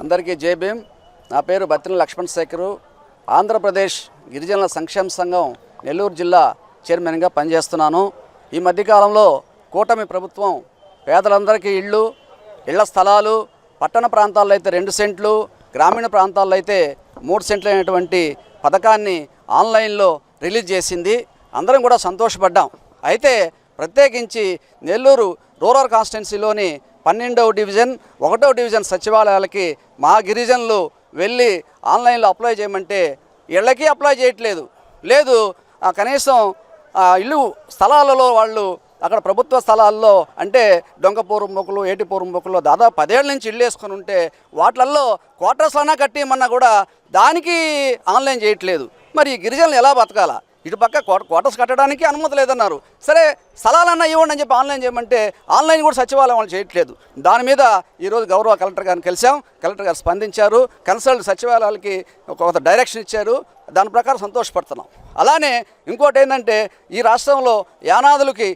అందరికీ జై భీమ్. నా పేరు బత్తిన లక్ష్మణ్ శేఖరు. ఆంధ్రప్రదేశ్ గిరిజనుల సంక్షేమ సంఘం నెల్లూరు జిల్లా చైర్మన్గా పనిచేస్తున్నాను. ఈ మధ్యకాలంలో కూటమి ప్రభుత్వం పేదలందరికీ ఇళ్ళు ఇళ్ళ స్థలాలు పట్టణ ప్రాంతాల్లో అయితే రెండు సెంట్లు గ్రామీణ ప్రాంతాల్లో అయితే మూడు సెంట్లు అయినటువంటి పథకాన్ని ఆన్లైన్లో రిలీజ్ చేసింది. అందరం కూడా సంతోషపడ్డాం. అయితే ప్రత్యేకించి నెల్లూరు రూరల్ కాన్స్టిట్యున్సీలోని పన్నెండవ డివిజన్ ఒకటవ డివిజన్ సచివాలయాలకి మా గిరిజనులు వెళ్ళి ఆన్లైన్లో అప్లై చేయమంటే ఇళ్ళకి అప్లై చేయట్లేదు. లేదు కనీసం ఇల్లు స్థలాలలో వాళ్ళు అక్కడ ప్రభుత్వ స్థలాల్లో అంటే డొంకపూరు మొక్కలు ఏటిపూరు మొక్కలు దాదాపు పదేళ్ళ నుంచి ఇల్లు వేసుకొని ఉంటే వాటిల్లో క్వార్టర్స్లోనా కట్టేయమన్నా కూడా దానికి ఆన్లైన్ చేయట్లేదు. మరి గిరిజనులు ఎలా బతకాలా? ఇటు పక్క క్వార్టర్స్ కట్టడానికి అనుమతి లేదన్నారు. సరే స్థలాలన్నా ఇవ్వండి అని చెప్పి ఆన్లైన్ చేయమంటే ఆన్లైన్ కూడా సచివాలయం వాళ్ళు చేయట్లేదు. దాని మీద ఈరోజు గౌరవ కలెక్టర్ గారిని కలిసాం కలెక్టర్ గారు స్పందించారు. కన్సల్ట్ సచివాలయాలకి ఒక ఒక డైరెక్షన్ ఇచ్చారు. దాని ప్రకారం సంతోషపడుతున్నాం. అలానే ఇంకోటి ఏంటంటే ఈ రాష్ట్రంలో యానాదులకి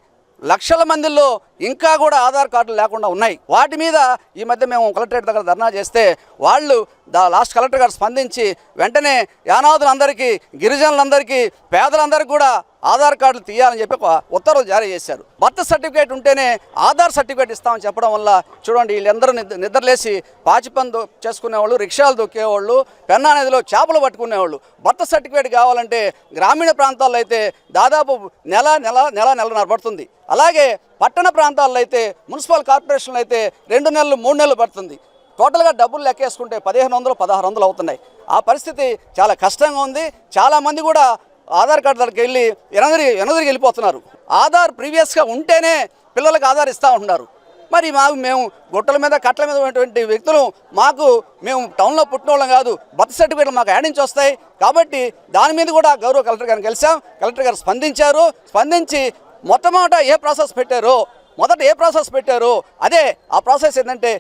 లక్షల మందిలో ఇంకా కూడా ఆధార్ కార్డులు లేకుండా ఉన్నాయి. వాటి మీద ఈ మధ్య మేము కలెక్టరేట్ దగ్గర ధర్నా చేస్తే వాళ్ళు దా లాస్ట్ కలెక్టర్ గారు స్పందించి వెంటనే యానాదులందరికీ గిరిజనులందరికీ పేదలందరికీ కూడా ఆధార్ కార్డులు తీయాలని చెప్పి ఉత్తర్వులు జారీ చేశారు. బర్త్ సర్టిఫికేట్ ఉంటేనే ఆధార్ సర్టిఫికేట్ ఇస్తామని చెప్పడం వల్ల చూడండి వీళ్ళందరూ నిద్ర నిద్రలేసి పాచిపని చేసుకునేవాళ్ళు రిక్షాలు దొక్కేవాళ్ళు పెన్నా నదిలో చేపలు పట్టుకునేవాళ్ళు. బర్త్ సర్టిఫికేట్ కావాలంటే గ్రామీణ ప్రాంతాల్లో అయితే దాదాపు నెల నెల నెల నెలన్నర పడుతుంది. అలాగే పట్టణ ప్రాంతాల్లో అయితే మున్సిపల్ కార్పొరేషన్లో అయితే రెండు నెలలు మూడు నెలలు పడుతుంది. టోటల్గా డబ్బులు లెక్కేసుకుంటే పదిహేను వందలు పదహారు వందలు అవుతున్నాయి. ఆ పరిస్థితి చాలా కష్టంగా ఉంది. చాలామంది కూడా ఆధార్ కార్డు దగ్గరికి వెళ్ళి ఎనదిరి ఎనదరికి వెళ్ళిపోతున్నారు. ఆధార్ ప్రీవియస్గా ఉంటేనే పిల్లలకు ఆధార్ ఇస్తూ ఉంటున్నారు. మరి మాకు మేము గుట్టల మీద కట్టల మీద ఉన్నటువంటి వ్యక్తులు మాకు మేము టౌన్లో పుట్టిన వాళ్ళం కాదు బర్త్ సర్టిఫికేట్లు మాకు యాడ్ నుంచి వస్తాయి. కాబట్టి దాని మీద కూడా గౌరవ కలెక్టర్ గారిని కలిసాం కలెక్టర్ గారు స్పందించారు. స్పందించి మొట్టమొదట ఏ ప్రాసెస్ పెట్టారో మొదట ఏ ప్రాసెస్ పెట్టారో అదే ఆ ప్రాసెస్ ఏంటంటే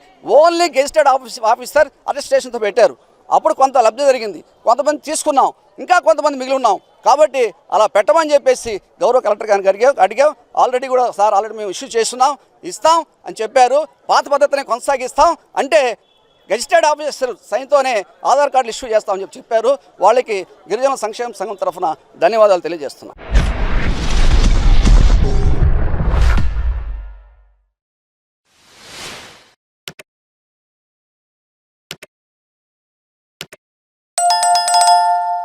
ఓన్లీ గెజిటెడ్ ఆఫీస్ ఆఫీసర్ అటెస్టేషన్తో పెట్టారు. అప్పుడు కొంత లబ్ధి జరిగింది. కొంతమంది తీసుకున్నాం. ఇంకా కొంతమంది మిగిలి ఉన్నాం. కాబట్టి అలా పెట్టమని చెప్పేసి గౌరవ కలెక్టర్ గారికి అడిగాం అడిగాం ఆల్రెడీ కూడా సార్ ఆల్రెడీ మేము ఇష్యూ చేస్తున్నాం. ఇస్తాం అని చెప్పారు. పాత పద్ధతిని కొనసాగిస్తాం. అంటే గెజిటెడ్ ఆఫీసర్ సైన్తోనే ఆధార్ కార్డులు ఇష్యూ చేస్తామని చెప్పి చెప్పారు. వాళ్ళకి గిరిజన సంక్షేమ సంఘం తరఫున ధన్యవాదాలు తెలియజేస్తున్నాం.